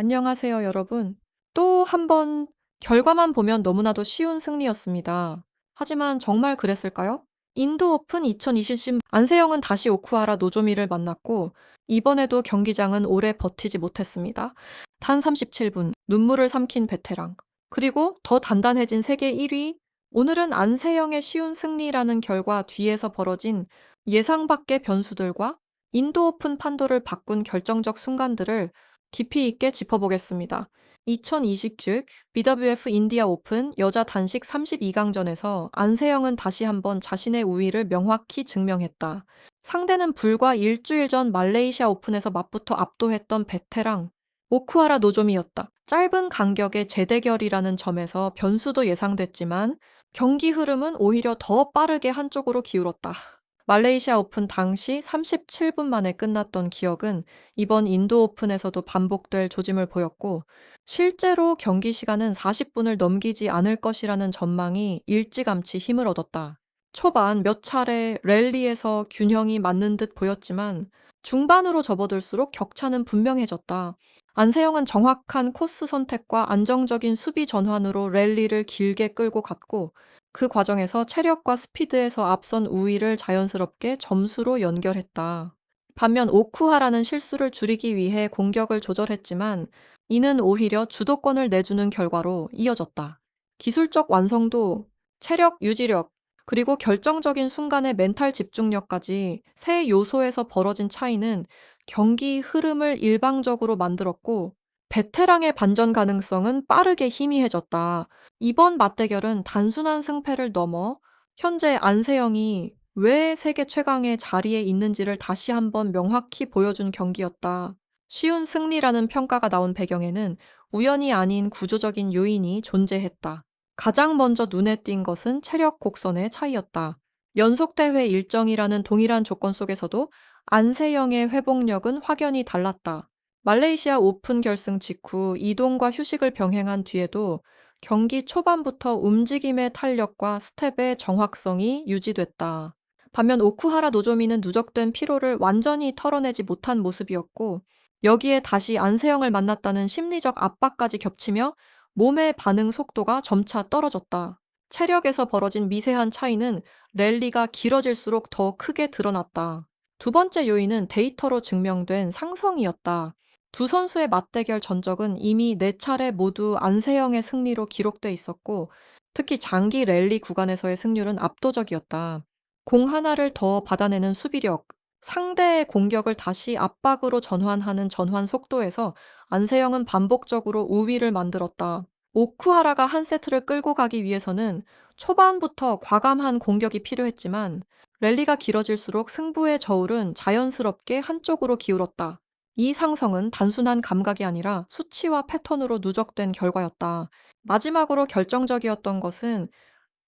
안녕하세요, 여러분. 또 한 번 결과만 보면 너무나도 쉬운 승리였습니다. 하지만 정말 그랬을까요? 인도 오픈 2020 안세영은 다시 오쿠하라 노조미를 만났고 이번에도 경기장은 오래 버티지 못했습니다. 단 37분 눈물을 삼킨 베테랑 그리고 더 단단해진 세계 1위 오늘은 안세영의 쉬운 승리라는 결과 뒤에서 벌어진 예상 밖의 변수들과 인도 오픈 판도를 바꾼 결정적 순간들을 깊이 있게 짚어보겠습니다. 2020 즉 BWF 인디아 오픈 여자 단식 32강전에서 안세영은 다시 한번 자신의 우위를 명확히 증명했다. 상대는 불과 일주일 전 말레이시아 오픈에서 맞붙어 압도했던 베테랑 오쿠하라 노조미였다. 짧은 간격의 재대결이라는 점에서 변수도 예상됐지만 경기 흐름은 오히려 더 빠르게 한쪽으로 기울었다. 말레이시아 오픈 당시 37분 만에 끝났던 기억은 이번 인도 오픈에서도 반복될 조짐을 보였고 실제로 경기 시간은 40분을 넘기지 않을 것이라는 전망이 일찌감치 힘을 얻었다. 초반 몇 차례 랠리에서 균형이 맞는 듯 보였지만 중반으로 접어들수록 격차는 분명해졌다. 안세영은 정확한 코스 선택과 안정적인 수비 전환으로 랠리를 길게 끌고 갔고 그 과정에서 체력과 스피드에서 앞선 우위를 자연스럽게 점수로 연결했다. 반면 오쿠하라는 실수를 줄이기 위해 공격을 조절했지만 이는 오히려 주도권을 내주는 결과로 이어졌다. 기술적 완성도, 체력 유지력, 그리고 결정적인 순간의 멘탈 집중력까지 세 요소에서 벌어진 차이는 경기 흐름을 일방적으로 만들었고 베테랑의 반전 가능성은 빠르게 희미해졌다. 이번 맞대결은 단순한 승패를 넘어 현재 안세영이 왜 세계 최강의 자리에 있는지를 다시 한번 명확히 보여준 경기였다. 쉬운 승리라는 평가가 나온 배경에는 우연이 아닌 구조적인 요인이 존재했다. 가장 먼저 눈에 띈 것은 체력 곡선의 차이였다. 연속대회 일정이라는 동일한 조건 속에서도 안세영의 회복력은 확연히 달랐다. 말레이시아 오픈 결승 직후 이동과 휴식을 병행한 뒤에도 경기 초반부터 움직임의 탄력과 스텝의 정확성이 유지됐다. 반면 오쿠하라 노조미는 누적된 피로를 완전히 털어내지 못한 모습이었고 여기에 다시 안세영을 만났다는 심리적 압박까지 겹치며 몸의 반응 속도가 점차 떨어졌다. 체력에서 벌어진 미세한 차이는 랠리가 길어질수록 더 크게 드러났다. 두 번째 요인은 데이터로 증명된 상성이었다. 두 선수의 맞대결 전적은 이미 네 차례 모두 안세영의 승리로 기록돼 있었고 특히 장기 랠리 구간에서의 승률은 압도적이었다. 공 하나를 더 받아내는 수비력, 상대의 공격을 다시 압박으로 전환하는 전환 속도에서 안세영은 반복적으로 우위를 만들었다. 오쿠하라가 한 세트를 끌고 가기 위해서는 초반부터 과감한 공격이 필요했지만 랠리가 길어질수록 승부의 저울은 자연스럽게 한쪽으로 기울었다. 이 상성은 단순한 감각이 아니라 수치와 패턴으로 누적된 결과였다. 마지막으로 결정적이었던 것은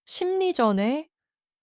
심리전의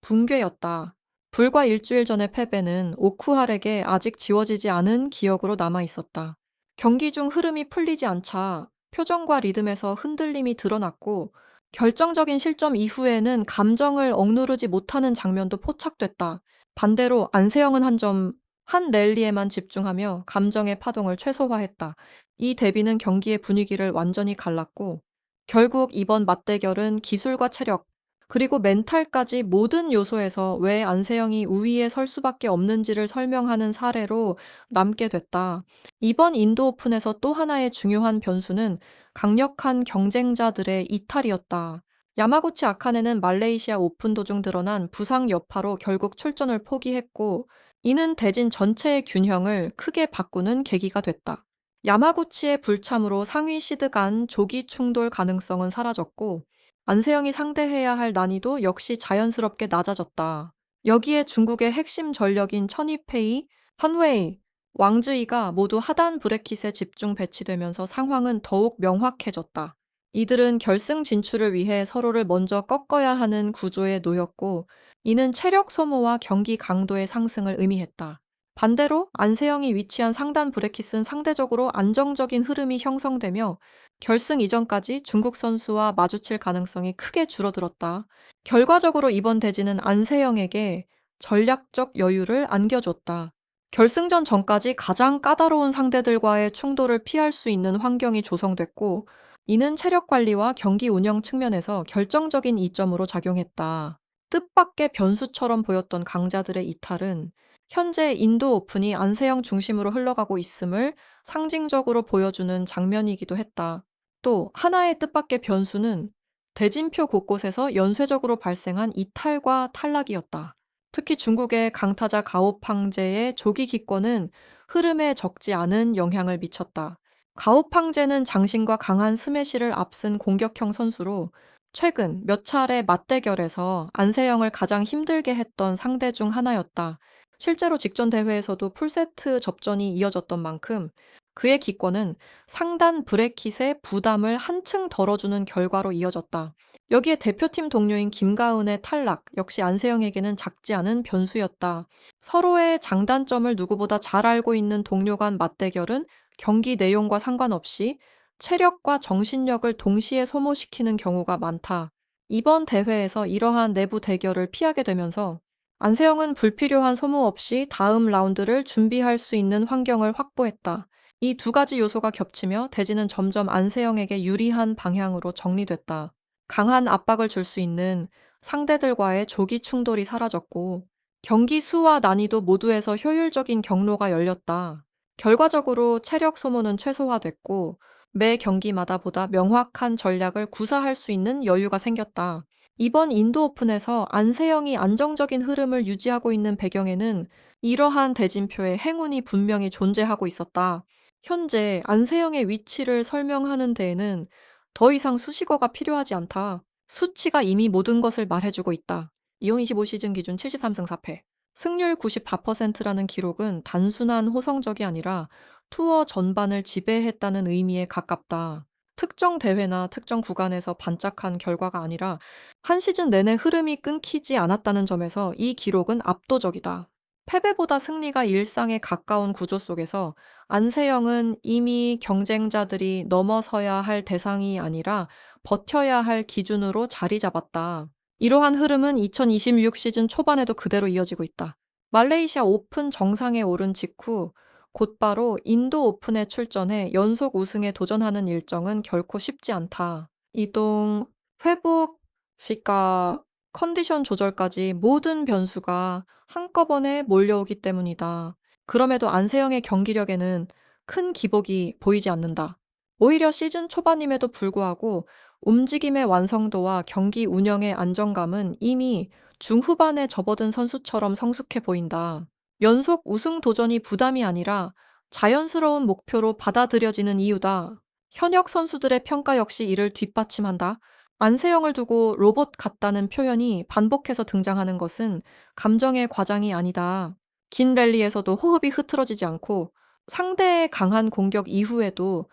붕괴였다. 불과 일주일 전의 패배는 오쿠할에게 아직 지워지지 않은 기억으로 남아 있었다. 경기 중 흐름이 풀리지 않자 표정과 리듬에서 흔들림이 드러났고 결정적인 실점 이후에는 감정을 억누르지 못하는 장면도 포착됐다. 반대로 안세영은 한 점 한 랠리에만 집중하며 감정의 파동을 최소화했다. 이 대비는 경기의 분위기를 완전히 갈랐고 결국 이번 맞대결은 기술과 체력 그리고 멘탈까지 모든 요소에서 왜 안세영이 우위에 설 수밖에 없는지를 설명하는 사례로 남게 됐다. 이번 인도 오픈에서 또 하나의 중요한 변수는 강력한 경쟁자들의 이탈이었다. 야마구치 아카네는 말레이시아 오픈 도중 드러난 부상 여파로 결국 출전을 포기했고 이는 대진 전체의 균형을 크게 바꾸는 계기가 됐다. 야마구치의 불참으로 상위 시드 간 조기 충돌 가능성은 사라졌고 안세영이 상대해야 할 난이도 역시 자연스럽게 낮아졌다. 여기에 중국의 핵심 전력인 천이페이, 한웨이, 왕즈이가 모두 하단 브레킷에 집중 배치되면서 상황은 더욱 명확해졌다. 이들은 결승 진출을 위해 서로를 먼저 꺾어야 하는 구조에 놓였고 이는 체력 소모와 경기 강도의 상승을 의미했다. 반대로 안세영이 위치한 상단 브레킷은 상대적으로 안정적인 흐름이 형성되며 결승 이전까지 중국 선수와 마주칠 가능성이 크게 줄어들었다. 결과적으로 이번 대진은 안세영에게 전략적 여유를 안겨줬다. 결승전 전까지 가장 까다로운 상대들과의 충돌을 피할 수 있는 환경이 조성됐고, 이는 체력 관리와 경기 운영 측면에서 결정적인 이점으로 작용했다. 뜻밖의 변수처럼 보였던 강자들의 이탈은 현재 인도 오픈이 안세영 중심으로 흘러가고 있음을 상징적으로 보여주는 장면이기도 했다. 또 하나의 뜻밖의 변수는 대진표 곳곳에서 연쇄적으로 발생한 이탈과 탈락이었다. 특히 중국의 강타자 가오팡제의 조기 기권은 흐름에 적지 않은 영향을 미쳤다. 가오팡제는 장신과 강한 스매시를 앞선 공격형 선수로 최근 몇 차례 맞대결에서 안세영을 가장 힘들게 했던 상대 중 하나였다. 실제로 직전 대회에서도 풀세트 접전이 이어졌던 만큼 그의 기권은 상단 브레킷의 부담을 한층 덜어주는 결과로 이어졌다. 여기에 대표팀 동료인 김가은의 탈락 역시 안세영에게는 작지 않은 변수였다. 서로의 장단점을 누구보다 잘 알고 있는 동료 간 맞대결은 경기 내용과 상관없이 체력과 정신력을 동시에 소모시키는 경우가 많다. 이번 대회에서 이러한 내부 대결을 피하게 되면서 안세영은 불필요한 소모 없이 다음 라운드를 준비할 수 있는 환경을 확보했다. 이 두 가지 요소가 겹치며 대진은 점점 안세영에게 유리한 방향으로 정리됐다. 강한 압박을 줄 수 있는 상대들과의 조기 충돌이 사라졌고 경기 수와 난이도 모두에서 효율적인 경로가 열렸다. 결과적으로 체력 소모는 최소화됐고 매 경기마다 보다 명확한 전략을 구사할 수 있는 여유가 생겼다. 이번 인도 오픈에서 안세영이 안정적인 흐름을 유지하고 있는 배경에는 이러한 대진표의 행운이 분명히 존재하고 있었다. 현재 안세영의 위치를 설명하는 데에는 더 이상 수식어가 필요하지 않다. 수치가 이미 모든 것을 말해주고 있다. 2025시즌 기준 73승 4패. 승률 94%라는 기록은 단순한 호성적이 아니라 투어 전반을 지배했다는 의미에 가깝다. 특정 대회나 특정 구간에서 반짝한 결과가 아니라 한 시즌 내내 흐름이 끊기지 않았다는 점에서 이 기록은 압도적이다. 패배보다 승리가 일상에 가까운 구조 속에서 안세영은 이미 경쟁자들이 넘어서야 할 대상이 아니라 버텨야 할 기준으로 자리 잡았다. 이러한 흐름은 2026 시즌 초반에도 그대로 이어지고 있다. 말레이시아 오픈 정상에 오른 직후 곧바로 인도 오픈에 출전해 연속 우승에 도전하는 일정은 결코 쉽지 않다. 이동, 회복, 시가, 컨디션 조절까지 모든 변수가 한꺼번에 몰려오기 때문이다. 그럼에도 안세영의 경기력에는 큰 기복이 보이지 않는다. 오히려 시즌 초반임에도 불구하고 움직임의 완성도와 경기 운영의 안정감은 이미 중후반에 접어든 선수처럼 성숙해 보인다. 연속 우승 도전이 부담이 아니라 자연스러운 목표로 받아들여지는 이유다. 현역 선수들의 평가 역시 이를 뒷받침한다. 안세영을 두고 로봇 같다는 표현이 반복해서 등장하는 것은 감정의 과장이 아니다. 긴 랠리에서도 호흡이 흐트러지지 않고 상대의 강한 공격 이후에도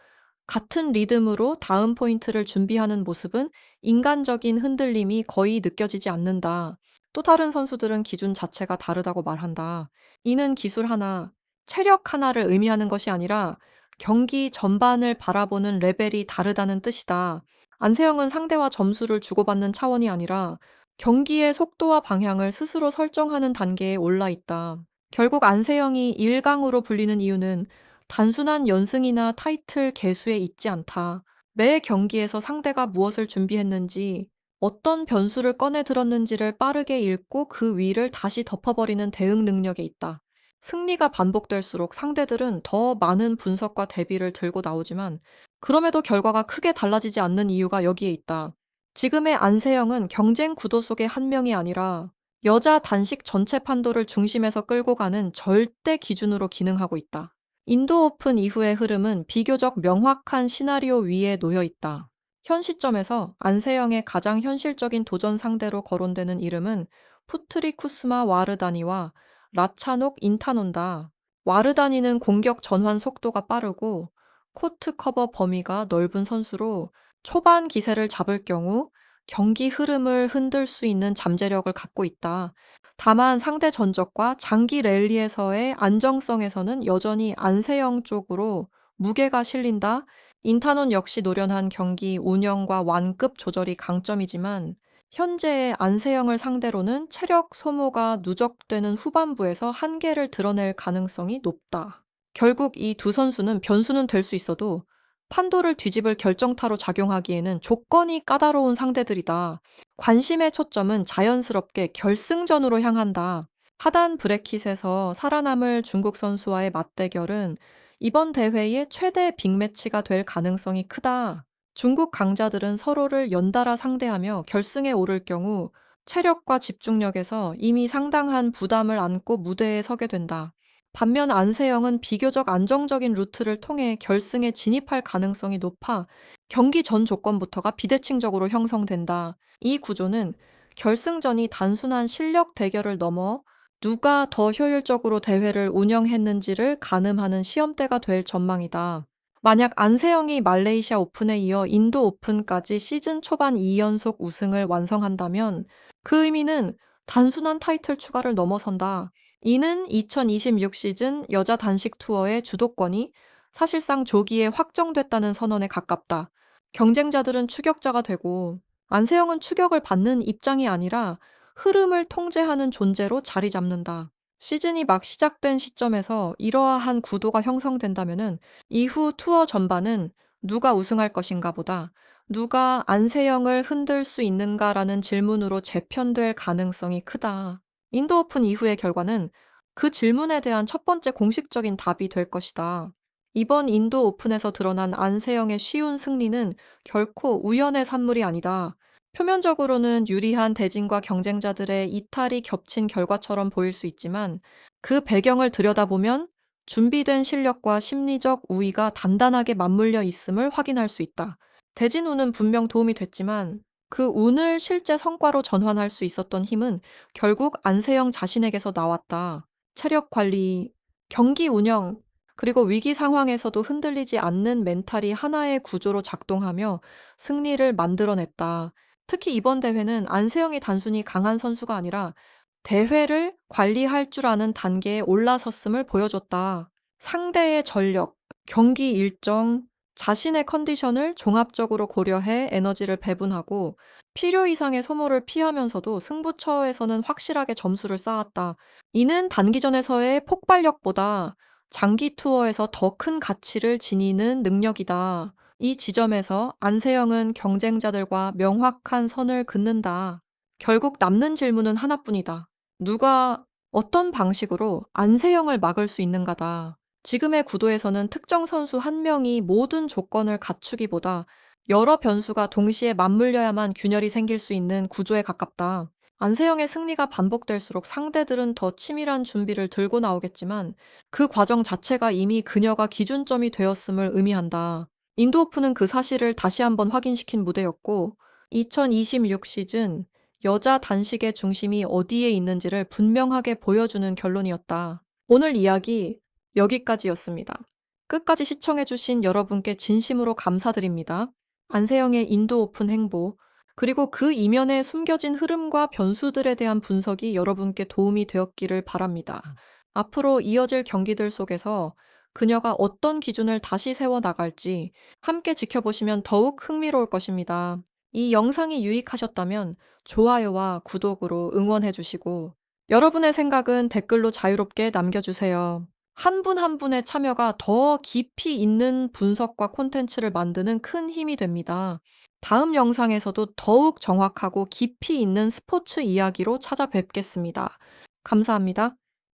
같은 리듬으로 다음 포인트를 준비하는 모습은 인간적인 흔들림이 거의 느껴지지 않는다. 또 다른 선수들은 기준 자체가 다르다고 말한다. 이는 기술 하나, 체력 하나를 의미하는 것이 아니라 경기 전반을 바라보는 레벨이 다르다는 뜻이다. 안세영은 상대와 점수를 주고받는 차원이 아니라 경기의 속도와 방향을 스스로 설정하는 단계에 올라 있다. 결국 안세영이 1강으로 불리는 이유는 단순한 연승이나 타이틀 개수에 있지 않다. 매 경기에서 상대가 무엇을 준비했는지, 어떤 변수를 꺼내 들었는지를 빠르게 읽고 그 위를 다시 덮어버리는 대응 능력에 있다. 승리가 반복될수록 상대들은 더 많은 분석과 대비를 들고 나오지만 그럼에도 결과가 크게 달라지지 않는 이유가 여기에 있다. 지금의 안세영은 경쟁 구도 속의 한 명이 아니라 여자 단식 전체 판도를 중심에서 끌고 가는 절대 기준으로 기능하고 있다. 인도 오픈 이후의 흐름은 비교적 명확한 시나리오 위에 놓여 있다. 현 시점에서 안세영의 가장 현실적인 도전 상대로 거론되는 이름은 푸트리 쿠스마 와르다니와 라차녹 인타논다. 와르다니는 공격 전환 속도가 빠르고 코트 커버 범위가 넓은 선수로 초반 기세를 잡을 경우 경기 흐름을 흔들 수 있는 잠재력을 갖고 있다. 다만 상대 전적과 장기 랠리에서의 안정성에서는 여전히 안세영 쪽으로 무게가 실린다. 인타논 역시 노련한 경기 운영과 완급 조절이 강점이지만 현재의 안세영을 상대로는 체력 소모가 누적되는 후반부에서 한계를 드러낼 가능성이 높다. 결국 이 두 선수는 변수는 될 수 있어도 판도를 뒤집을 결정타로 작용하기에는 조건이 까다로운 상대들이다. 관심의 초점은 자연스럽게 결승전으로 향한다. 하단 브래킷에서 살아남을 중국 선수와의 맞대결은 이번 대회의 최대 빅매치가 될 가능성이 크다. 중국 강자들은 서로를 연달아 상대하며 결승에 오를 경우 체력과 집중력에서 이미 상당한 부담을 안고 무대에 서게 된다. 반면 안세영은 비교적 안정적인 루트를 통해 결승에 진입할 가능성이 높아 경기 전 조건부터가 비대칭적으로 형성된다. 이 구조는 결승전이 단순한 실력 대결을 넘어 누가 더 효율적으로 대회를 운영했는지를 가늠하는 시험대가 될 전망이다. 만약 안세영이 말레이시아 오픈에 이어 인도 오픈까지 시즌 초반 2연속 우승을 완성한다면 그 의미는 단순한 타이틀 추가를 넘어선다. 이는 2026 시즌 여자 단식 투어의 주도권이 사실상 조기에 확정됐다는 선언에 가깝다. 경쟁자들은 추격자가 되고 안세영은 추격을 받는 입장이 아니라 흐름을 통제하는 존재로 자리 잡는다. 시즌이 막 시작된 시점에서 이러한 구도가 형성된다면 이후 투어 전반은 누가 우승할 것인가 보다 누가 안세영을 흔들 수 있는가라는 질문으로 재편될 가능성이 크다. 인도 오픈 이후의 결과는 그 질문에 대한 첫 번째 공식적인 답이 될 것이다. 이번 인도 오픈에서 드러난 안세영의 쉬운 승리는 결코 우연의 산물이 아니다. 표면적으로는 유리한 대진과 경쟁자들의 이탈이 겹친 결과처럼 보일 수 있지만 그 배경을 들여다보면 준비된 실력과 심리적 우위가 단단하게 맞물려 있음을 확인할 수 있다. 대진 운은 분명 도움이 됐지만 그 운을 실제 성과로 전환할 수 있었던 힘은 결국 안세영 자신에게서 나왔다. 체력 관리, 경기 운영, 그리고 위기 상황에서도 흔들리지 않는 멘탈이 하나의 구조로 작동하며 승리를 만들어냈다. 특히 이번 대회는 안세영이 단순히 강한 선수가 아니라 대회를 관리할 줄 아는 단계에 올라섰음을 보여줬다. 상대의 전력, 경기 일정, 자신의 컨디션을 종합적으로 고려해 에너지를 배분하고 필요 이상의 소모를 피하면서도 승부처에서는 확실하게 점수를 쌓았다. 이는 단기전에서의 폭발력보다 장기 투어에서 더 큰 가치를 지니는 능력이다. 이 지점에서 안세영은 경쟁자들과 명확한 선을 긋는다. 결국 남는 질문은 하나뿐이다. 누가 어떤 방식으로 안세영을 막을 수 있는가다. 지금의 구도에서는 특정 선수 한 명이 모든 조건을 갖추기보다 여러 변수가 동시에 맞물려야만 균열이 생길 수 있는 구조에 가깝다. 안세영의 승리가 반복될수록 상대들은 더 치밀한 준비를 들고 나오겠지만 그 과정 자체가 이미 그녀가 기준점이 되었음을 의미한다. 인도 오픈은 그 사실을 다시 한번 확인시킨 무대였고 2026 시즌 여자 단식의 중심이 어디에 있는지를 분명하게 보여주는 결론이었다. 오늘 이야기 여기까지였습니다. 끝까지 시청해주신 여러분께 진심으로 감사드립니다. 안세영의 인도 오픈 행보, 그리고 그 이면에 숨겨진 흐름과 변수들에 대한 분석이 여러분께 도움이 되었기를 바랍니다. 앞으로 이어질 경기들 속에서 그녀가 어떤 기준을 다시 세워 나갈지 함께 지켜보시면 더욱 흥미로울 것입니다. 이 영상이 유익하셨다면 좋아요와 구독으로 응원해 주시고 여러분의 생각은 댓글로 자유롭게 남겨주세요. 한 분한 분의 참여가 더 깊이 있는 분석과 콘텐츠를 만드는 큰 힘이 됩니다. 다음 영상에서도 더욱 정확하고 깊이 있는 스포츠 이야기로 찾아뵙겠습니다. 감사합니다.